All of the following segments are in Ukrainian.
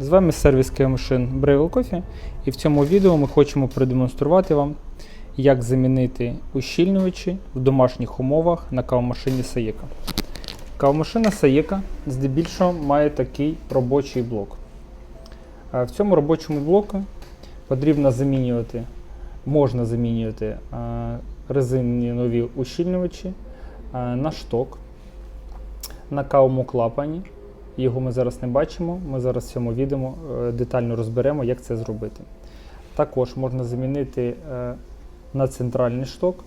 З вами сервіс Київмашин Breville Coffee і в цьому відео ми хочемо продемонструвати вам, як замінити ущільнювачі в домашніх умовах на кавомашині Саєка. Кавомашина Саєка здебільшого має такий робочий блок. В цьому робочому блоку потрібно замінювати, можна замінювати резинні нові ущільнювачі на шток, на кавому клапані. Його ми зараз не бачимо. Ми зараз в цьому відео е, детально розберемо, як це зробити. Також можна замінити е, на центральний шток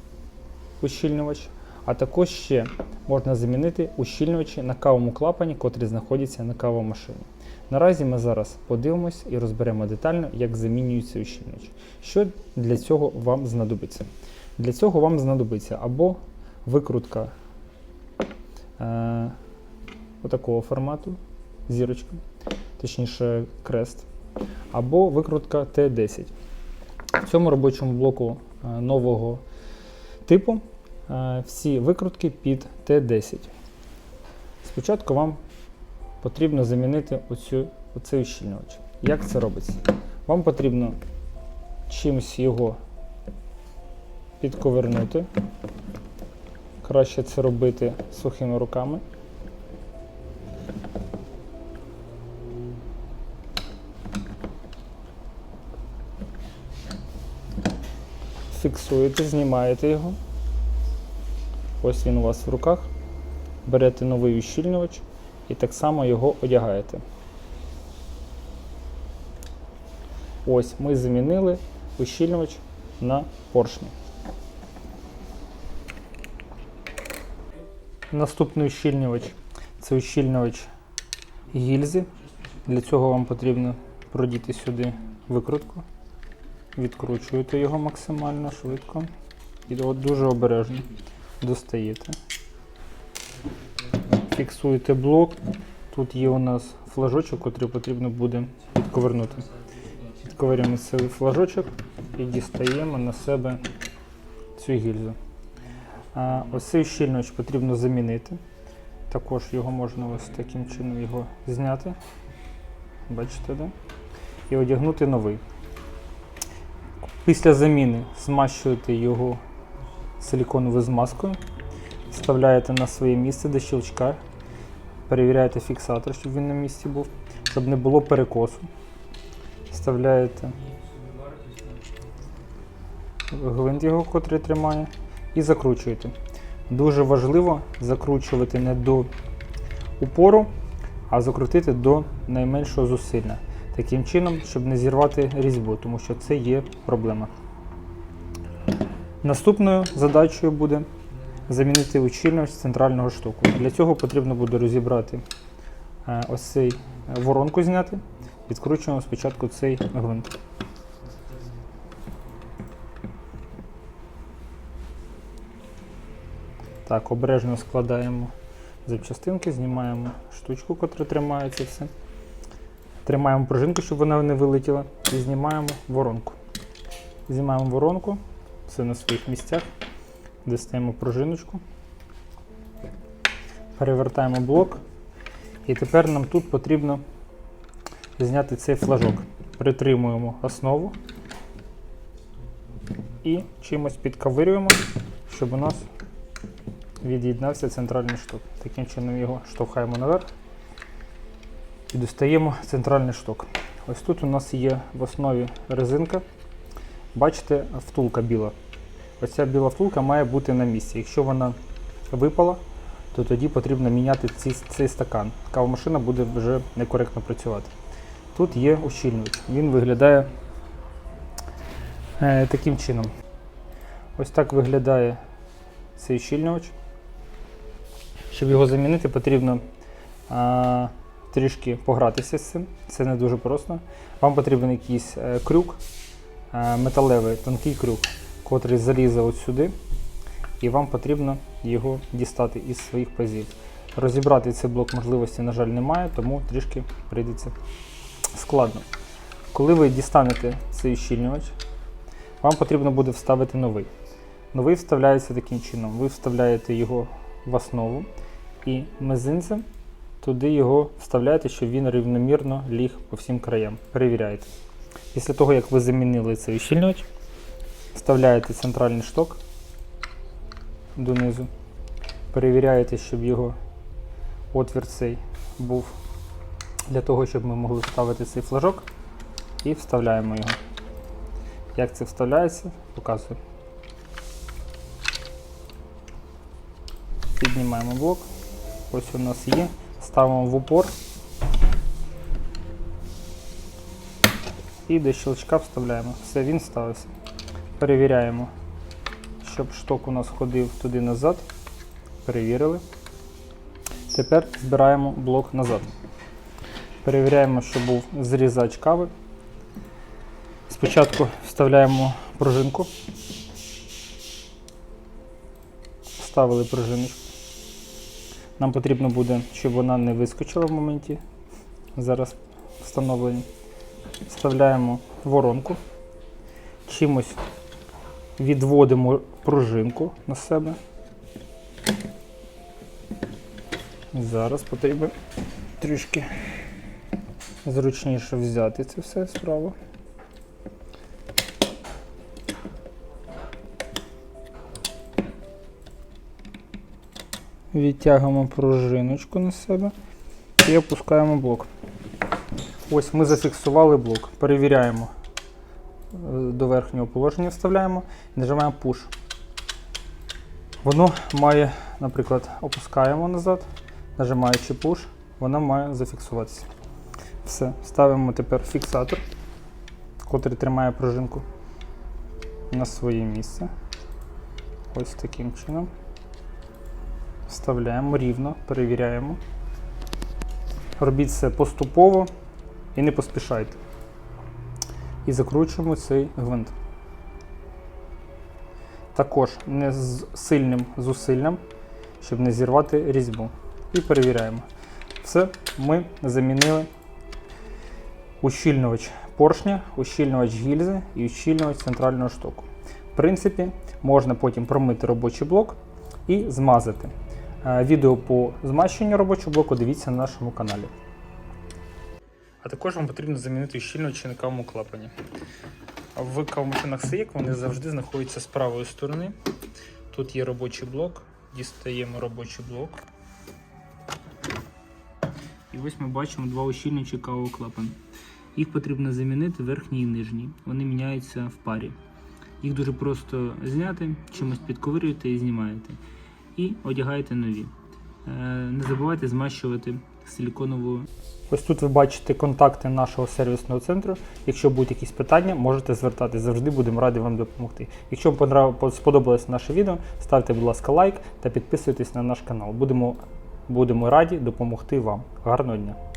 ущільнювач, а також ще можна замінити ущільнювачі на кавому клапані, котрі знаходяться на кавомашині. Наразі ми зараз подивимось і розберемо детально, як замінюється ущільнювач. Що для цього вам знадобиться? Для цього вам знадобиться або викрутка. Отакого формату, зірочка, точніше крест, або викрутка Т10. В цьому робочому блоку е, нового типу е, всі викрутки під Т10. Спочатку вам потрібно замінити оцю, оцей ущільнювач. Як це робиться? Вам потрібно чимось його підковернути. Краще це робити сухими руками. Фіксуєте, знімаєте його. Ось він у вас в руках. Берете новий ущільнювач і так само його одягаєте. Ось ми замінили ущільнювач на поршні. Наступний ущільнювач це ущільнювач гільзи. Для цього вам потрібно продіти сюди викрутку. Відкручуєте його максимально швидко. І от дуже обережно достаєте. Фіксуєте блок. Тут є у нас флажочок, який потрібно буде відковернути. Відковирюємо цей флажочок і дістаємо на себе цю гільзу. А ось цей щільнювач потрібно замінити. Також його можна ось таким чином його зняти. Бачите, да? І одягнути новий. Після заміни змащуєте його силіконовою змазкою, вставляєте на своє місце до щелчка, перевіряєте фіксатор, щоб він на місці був, щоб не було перекосу. Вставляєте гвинт його, котрий тримає, і закручуєте. Дуже важливо закручувати не до упору, а закрутити до найменшого зусилля. Таким чином, щоб не зірвати різьбу, тому що це є проблема. Наступною задачею буде замінити ущільнювач центрального штоку. Для цього потрібно буде розібрати е, ось цей е, воронку зняти. Відкручуємо спочатку цей гвинт. Так, обережно складаємо запчастинки, знімаємо штучку, яка тримає це все. Тримаємо пружинку, щоб вона не вилетіла, і знімаємо воронку. Знімаємо воронку, все на своїх місцях, дістаємо пружиночку, перевертаємо блок. І тепер нам тут потрібно зняти цей флажок. Притримуємо основу і чимось підковирюємо, щоб у нас від'єднався центральний шток. Таким чином його штовхаємо наверх і достаємо центральний шток. Ось тут у нас є в основі резинка. Бачите, втулка біла. Ось ця біла втулка має бути на місці. Якщо вона випала, то тоді потрібно міняти ці, цей стакан. Кавомашина буде вже некоректно працювати. Тут є ущільнювач. Він виглядає е, таким чином. Ось так виглядає цей ущільнювач. Щоб його замінити, потрібно. А, трішки погратися з цим, це не дуже просто. Вам потрібен якийсь е, крюк, е, металевий тонкий крюк, котрий залізе от сюди, і вам потрібно його дістати із своїх пазів. Розібрати цей блок можливості, на жаль, немає, тому трішки прийдеться складно. Коли ви дістанете цей щільнювач, вам потрібно буде вставити новий. Новий вставляється таким чином. Ви вставляєте його в основу і мизинцем туди його вставляєте, щоб він рівномірно ліг по всім краям. Перевіряєте. Після того, як ви замінили цей ущільнювач, вставляєте центральний шток донизу. Перевіряєте, щоб його отвір цей був для того, щоб ми могли вставити цей флажок і вставляємо його. Як це вставляється, показую. Піднімаємо блок. Ось у нас є. Ставимо в упор. І до щелчка вставляємо. Все, він ставився. Перевіряємо, щоб шток у нас ходив туди назад. Перевірили. Тепер збираємо блок назад. Перевіряємо, щоб був зрізач кави. Спочатку вставляємо пружинку. Вставили пружиночку. Нам потрібно буде, щоб вона не вискочила в моменті. Зараз встановлення. Вставляємо воронку. Чимось відводимо пружинку на себе. Зараз потрібно трішки зручніше взяти це все справа. Відтягуємо пружиночку на себе і опускаємо блок. Ось ми зафіксували блок. Перевіряємо е, до верхнього положення, вставляємо і нажимаємо Push. Воно має, наприклад, опускаємо назад, нажимаючи Push, воно має зафіксуватися. Все, ставимо тепер фіксатор, котрий тримає пружинку на своє місце. Ось таким чином. Вставляємо рівно, перевіряємо. Робіть це поступово і не поспішайте. І закручуємо цей гвинт. Також не з сильним зусиллям, щоб не зірвати різьбу. І перевіряємо. Все, ми замінили ущільнювач поршня, ущільнювач гільзи і ущільнювач центрального штоку. В принципі, можна потім промити робочий блок і змазати. Е, Відео по змащенню робочого блоку дивіться на нашому каналі. А також вам потрібно замінити ущільнювачі на кавому клапані. В кавомашинах Сеїк вони завжди знаходяться з правої сторони. Тут є робочий блок, дістаємо робочий блок. І ось ми бачимо два ущільнювачі кавового клапану. Їх потрібно замінити верхній і нижній. Вони міняються в парі. Їх дуже просто зняти, чимось підковирюєте і знімаєте. І одягайте нові. Е, Не забувайте змащувати силіконову. Ось тут ви бачите контакти нашого сервісного центру. Якщо будуть якісь питання, можете звертатись. Завжди будемо раді вам допомогти. Якщо вам сподобалось наше відео, ставте, будь ласка, лайк та підписуйтесь на наш канал. Будемо, будемо раді допомогти вам. Гарного дня!